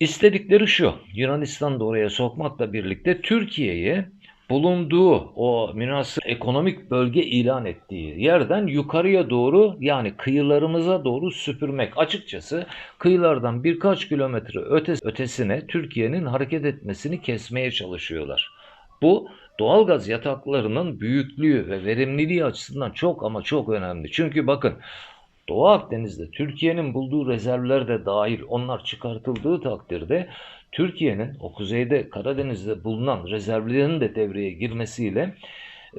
İstedikleri şu, Yunanistan'ı da oraya sokmakla birlikte Türkiye'yi bulunduğu o münasır ekonomik bölge ilan ettiği yerden yukarıya doğru yani kıyılarımıza doğru süpürmek. Açıkçası kıyılardan birkaç kilometre ötes ötesine Türkiye'nin hareket etmesini kesmeye çalışıyorlar. Bu doğalgaz yataklarının büyüklüğü ve verimliliği açısından çok ama çok önemli. Çünkü bakın Doğu Akdeniz'de Türkiye'nin bulduğu rezervler de dahil onlar çıkartıldığı takdirde Türkiye'nin o kuzeyde Karadeniz'de bulunan rezervlerin de devreye girmesiyle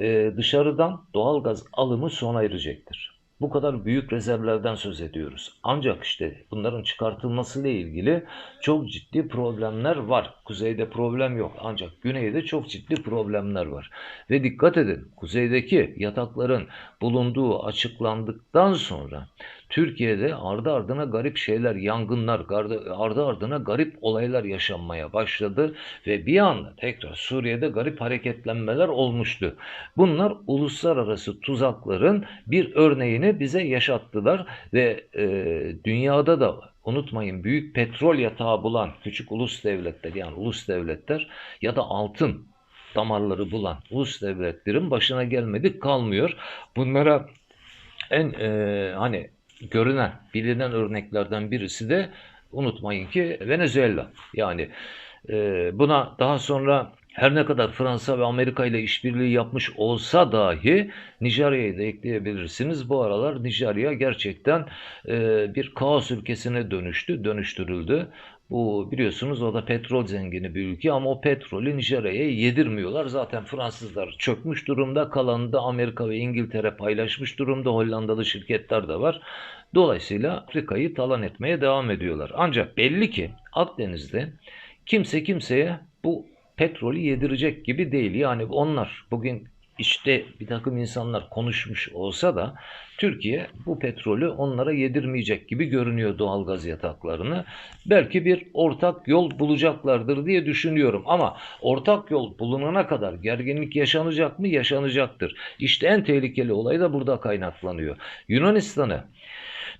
e, dışarıdan doğalgaz alımı sona erecektir. Bu kadar büyük rezervlerden söz ediyoruz. Ancak işte bunların çıkartılmasıyla ilgili çok ciddi problemler var. Kuzeyde problem yok ancak güneyde çok ciddi problemler var. Ve dikkat edin kuzeydeki yatakların bulunduğu açıklandıktan sonra Türkiye'de ardı ardına garip şeyler, yangınlar, ardı ardına garip olaylar yaşanmaya başladı ve bir anda tekrar Suriye'de garip hareketlenmeler olmuştu. Bunlar uluslararası tuzakların bir örneğini bize yaşattılar ve e, dünyada da unutmayın büyük petrol yatağı bulan küçük ulus devletler yani ulus devletler ya da altın damarları bulan ulus devletlerin başına gelmedik kalmıyor. Bunlara en e, hani görünen, bilinen örneklerden birisi de unutmayın ki Venezuela. Yani e, buna daha sonra her ne kadar Fransa ve Amerika ile işbirliği yapmış olsa dahi Nijerya'yı da ekleyebilirsiniz. Bu aralar Nijerya gerçekten e, bir kaos ülkesine dönüştü, dönüştürüldü. Bu biliyorsunuz o da petrol zengini bir ülke ama o petrolü Nijerya'ya yedirmiyorlar. Zaten Fransızlar çökmüş durumda. Kalanını da Amerika ve İngiltere paylaşmış durumda. Hollandalı şirketler de var. Dolayısıyla Afrika'yı talan etmeye devam ediyorlar. Ancak belli ki Akdeniz'de kimse kimseye bu petrolü yedirecek gibi değil. Yani onlar bugün işte bir takım insanlar konuşmuş olsa da Türkiye bu petrolü onlara yedirmeyecek gibi görünüyor doğalgaz yataklarını. Belki bir ortak yol bulacaklardır diye düşünüyorum ama ortak yol bulunana kadar gerginlik yaşanacak mı? Yaşanacaktır. İşte en tehlikeli olay da burada kaynaklanıyor. Yunanistan'ı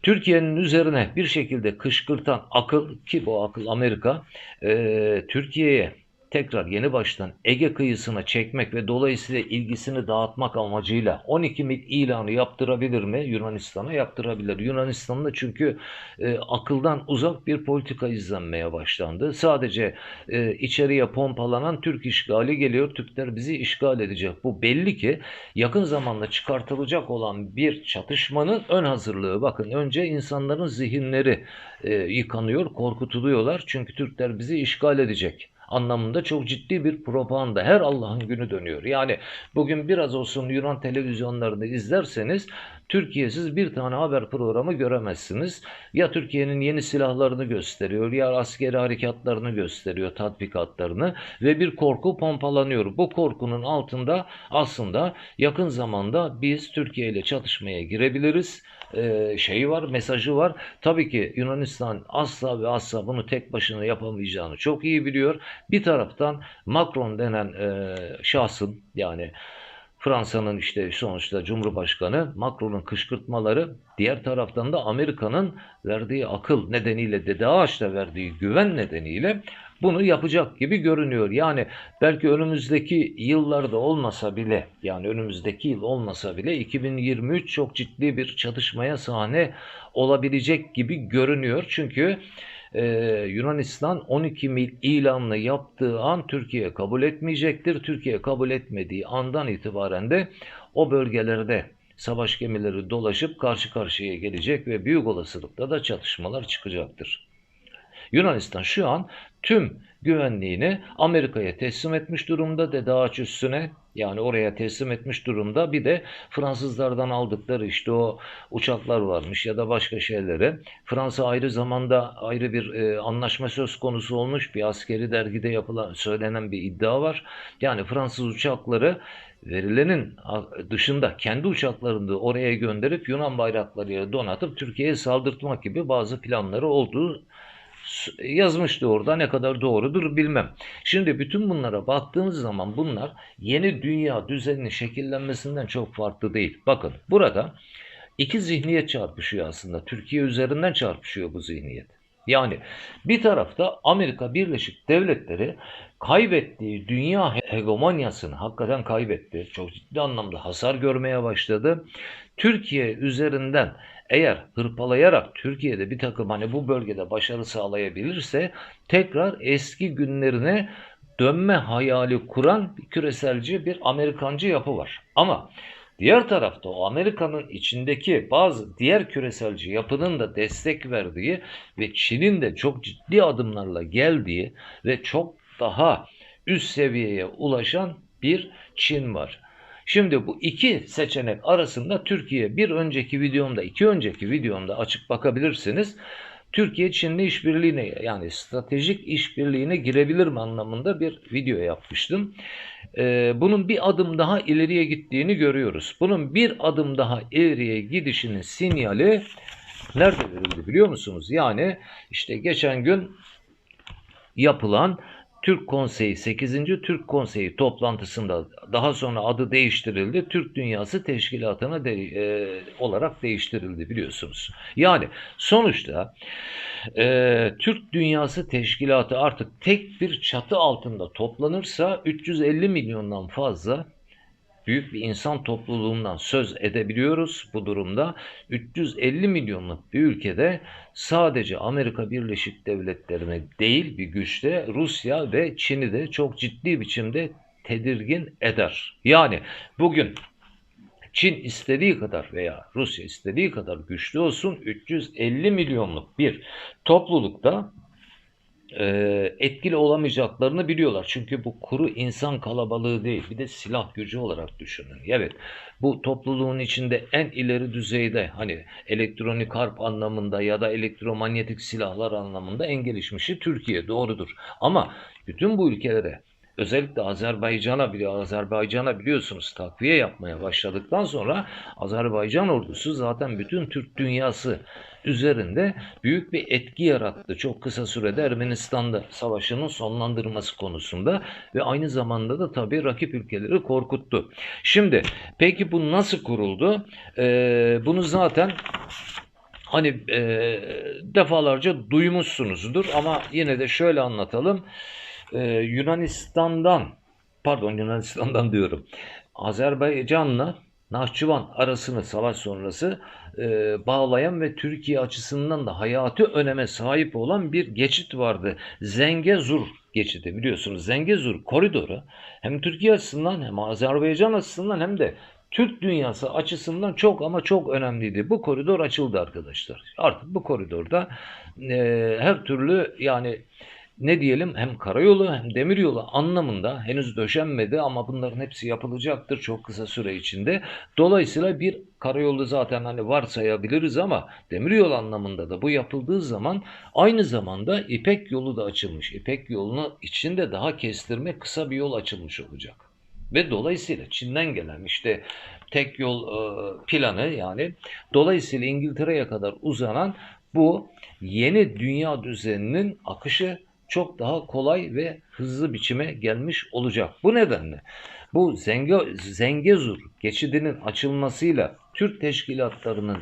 Türkiye'nin üzerine bir şekilde kışkırtan akıl ki bu akıl Amerika e, Türkiye'ye tekrar yeni baştan Ege kıyısına çekmek ve dolayısıyla ilgisini dağıtmak amacıyla 12 mil ilanı yaptırabilir mi? Yunanistan'a yaptırabilir. Yunanistan'da çünkü e, akıldan uzak bir politika izlenmeye başlandı. Sadece e, içeriye pompalanan Türk işgali geliyor. Türkler bizi işgal edecek. Bu belli ki yakın zamanda çıkartılacak olan bir çatışmanın ön hazırlığı. Bakın önce insanların zihinleri e, yıkanıyor, korkutuluyorlar. Çünkü Türkler bizi işgal edecek anlamında çok ciddi bir propaganda. Her Allah'ın günü dönüyor. Yani bugün biraz olsun Yunan televizyonlarını izlerseniz Türkiye'siz bir tane haber programı göremezsiniz. Ya Türkiye'nin yeni silahlarını gösteriyor ya askeri harekatlarını gösteriyor, tatbikatlarını ve bir korku pompalanıyor. Bu korkunun altında aslında yakın zamanda biz Türkiye ile çatışmaya girebiliriz e, şeyi var, mesajı var. Tabii ki Yunanistan asla ve asla bunu tek başına yapamayacağını çok iyi biliyor. Bir taraftan Macron denen e, şahsın yani Fransa'nın işte sonuçta Cumhurbaşkanı Macron'un kışkırtmaları diğer taraftan da Amerika'nın verdiği akıl nedeniyle Dede Ağaç'ta verdiği güven nedeniyle bunu yapacak gibi görünüyor. Yani belki önümüzdeki yıllarda olmasa bile yani önümüzdeki yıl olmasa bile 2023 çok ciddi bir çatışmaya sahne olabilecek gibi görünüyor. Çünkü ee, Yunanistan 12 mil ilanını yaptığı an Türkiye kabul etmeyecektir. Türkiye kabul etmediği andan itibaren de o bölgelerde savaş gemileri dolaşıp karşı karşıya gelecek ve büyük olasılıkla da çatışmalar çıkacaktır. Yunanistan şu an tüm güvenliğini Amerika'ya teslim etmiş durumda Dede Ağaç üstüne yani oraya teslim etmiş durumda. Bir de Fransızlardan aldıkları işte o uçaklar varmış ya da başka şeylere. Fransa ayrı zamanda ayrı bir e, anlaşma söz konusu olmuş. Bir askeri dergide yapılan söylenen bir iddia var. Yani Fransız uçakları verilenin dışında kendi uçaklarını oraya gönderip Yunan bayraklarıyla donatıp Türkiye'ye saldırtmak gibi bazı planları olduğu yazmıştı orada ne kadar doğrudur bilmem. Şimdi bütün bunlara baktığınız zaman bunlar yeni dünya düzeninin şekillenmesinden çok farklı değil. Bakın burada iki zihniyet çarpışıyor aslında. Türkiye üzerinden çarpışıyor bu zihniyet. Yani bir tarafta Amerika Birleşik Devletleri kaybettiği dünya hegemonyasını hakikaten kaybetti. Çok ciddi anlamda hasar görmeye başladı. Türkiye üzerinden eğer hırpalayarak Türkiye'de bir takım hani bu bölgede başarı sağlayabilirse tekrar eski günlerine dönme hayali kuran bir küreselci bir Amerikancı yapı var. Ama diğer tarafta o Amerika'nın içindeki bazı diğer küreselci yapının da destek verdiği ve Çin'in de çok ciddi adımlarla geldiği ve çok daha üst seviyeye ulaşan bir Çin var. Şimdi bu iki seçenek arasında Türkiye bir önceki videomda, iki önceki videomda açıp bakabilirsiniz. Türkiye Çin'le işbirliğine yani stratejik işbirliğine girebilir mi anlamında bir video yapmıştım. Ee, bunun bir adım daha ileriye gittiğini görüyoruz. Bunun bir adım daha ileriye gidişinin sinyali nerede verildi biliyor musunuz? Yani işte geçen gün yapılan Türk Konseyi 8. Türk Konseyi toplantısında daha sonra adı değiştirildi. Türk Dünyası Teşkilatı'na de, e, olarak değiştirildi biliyorsunuz. Yani sonuçta e, Türk Dünyası Teşkilatı artık tek bir çatı altında toplanırsa 350 milyondan fazla büyük bir insan topluluğundan söz edebiliyoruz bu durumda. 350 milyonluk bir ülkede sadece Amerika Birleşik Devletleri'ne değil bir güçte Rusya ve Çin'i de çok ciddi biçimde tedirgin eder. Yani bugün Çin istediği kadar veya Rusya istediği kadar güçlü olsun 350 milyonluk bir toplulukta e, etkili olamayacaklarını biliyorlar. Çünkü bu kuru insan kalabalığı değil. Bir de silah gücü olarak düşünün. Evet bu topluluğun içinde en ileri düzeyde hani elektronik harp anlamında ya da elektromanyetik silahlar anlamında en gelişmişi Türkiye doğrudur. Ama bütün bu ülkelere özellikle Azerbaycan'a bile Azerbaycan'a biliyorsunuz takviye yapmaya başladıktan sonra Azerbaycan ordusu zaten bütün Türk dünyası üzerinde büyük bir etki yarattı. Çok kısa sürede Ermenistan'da savaşının sonlandırılması konusunda ve aynı zamanda da tabii rakip ülkeleri korkuttu. Şimdi peki bu nasıl kuruldu? Ee, bunu zaten hani e, defalarca duymuşsunuzdur ama yine de şöyle anlatalım e, Yunanistan'dan pardon Yunanistan'dan diyorum Azerbaycan'la Nahçıvan arasını savaş sonrası e, bağlayan ve Türkiye açısından da hayati öneme sahip olan bir geçit vardı. Zengezur geçidi biliyorsunuz. Zengezur koridoru hem Türkiye açısından hem Azerbaycan açısından hem de Türk dünyası açısından çok ama çok önemliydi. Bu koridor açıldı arkadaşlar. Artık bu koridorda e, her türlü yani ne diyelim hem karayolu hem demiryolu anlamında henüz döşenmedi ama bunların hepsi yapılacaktır çok kısa süre içinde. Dolayısıyla bir karayolu zaten hani varsayabiliriz ama demiryolu anlamında da bu yapıldığı zaman aynı zamanda İpek yolu da açılmış. İpek yolunu içinde daha kestirme kısa bir yol açılmış olacak. Ve dolayısıyla Çin'den gelen işte tek yol planı yani dolayısıyla İngiltere'ye kadar uzanan bu yeni dünya düzeninin akışı çok daha kolay ve hızlı biçime gelmiş olacak. Bu nedenle bu Zenge, Zengezur geçidinin açılmasıyla Türk teşkilatlarının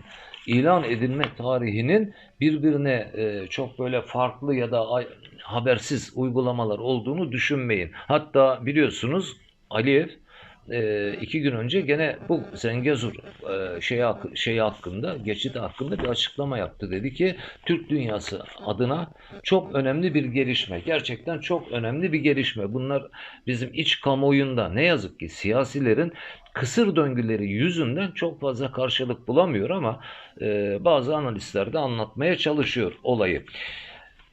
ilan edilme tarihinin birbirine e, çok böyle farklı ya da habersiz uygulamalar olduğunu düşünmeyin. Hatta biliyorsunuz Aliyev e, iki gün önce gene bu Zengezur e, şeyi, şeyi hakkında, geçit hakkında bir açıklama yaptı. Dedi ki Türk dünyası adına çok önemli bir gelişme. Gerçekten çok önemli bir gelişme. Bunlar bizim iç kamuoyunda ne yazık ki siyasilerin kısır döngüleri yüzünden çok fazla karşılık bulamıyor ama e, bazı analistler de anlatmaya çalışıyor olayı.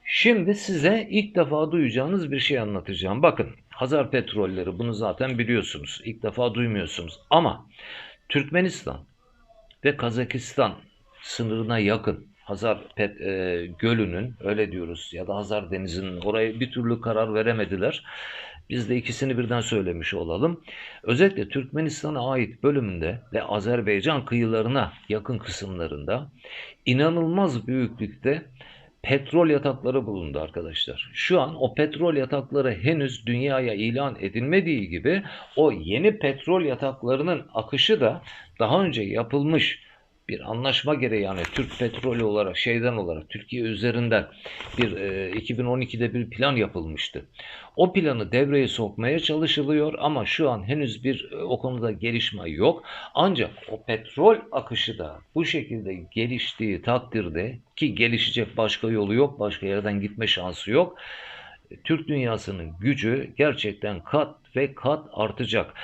Şimdi size ilk defa duyacağınız bir şey anlatacağım. Bakın Hazar petrolleri bunu zaten biliyorsunuz. İlk defa duymuyorsunuz. Ama Türkmenistan ve Kazakistan sınırına yakın Hazar Pet, e, Gölü'nün öyle diyoruz ya da Hazar Denizi'nin oraya bir türlü karar veremediler. Biz de ikisini birden söylemiş olalım. Özellikle Türkmenistan'a ait bölümünde ve Azerbaycan kıyılarına yakın kısımlarında inanılmaz büyüklükte petrol yatakları bulundu arkadaşlar. Şu an o petrol yatakları henüz dünyaya ilan edilmediği gibi o yeni petrol yataklarının akışı da daha önce yapılmış bir anlaşma gereği yani Türk petrolü olarak şeyden olarak Türkiye üzerinden bir e, 2012'de bir plan yapılmıştı. O planı devreye sokmaya çalışılıyor ama şu an henüz bir e, o konuda gelişme yok. Ancak o petrol akışı da bu şekilde geliştiği takdirde ki gelişecek başka yolu yok, başka yerden gitme şansı yok. Türk dünyasının gücü gerçekten kat ve kat artacak.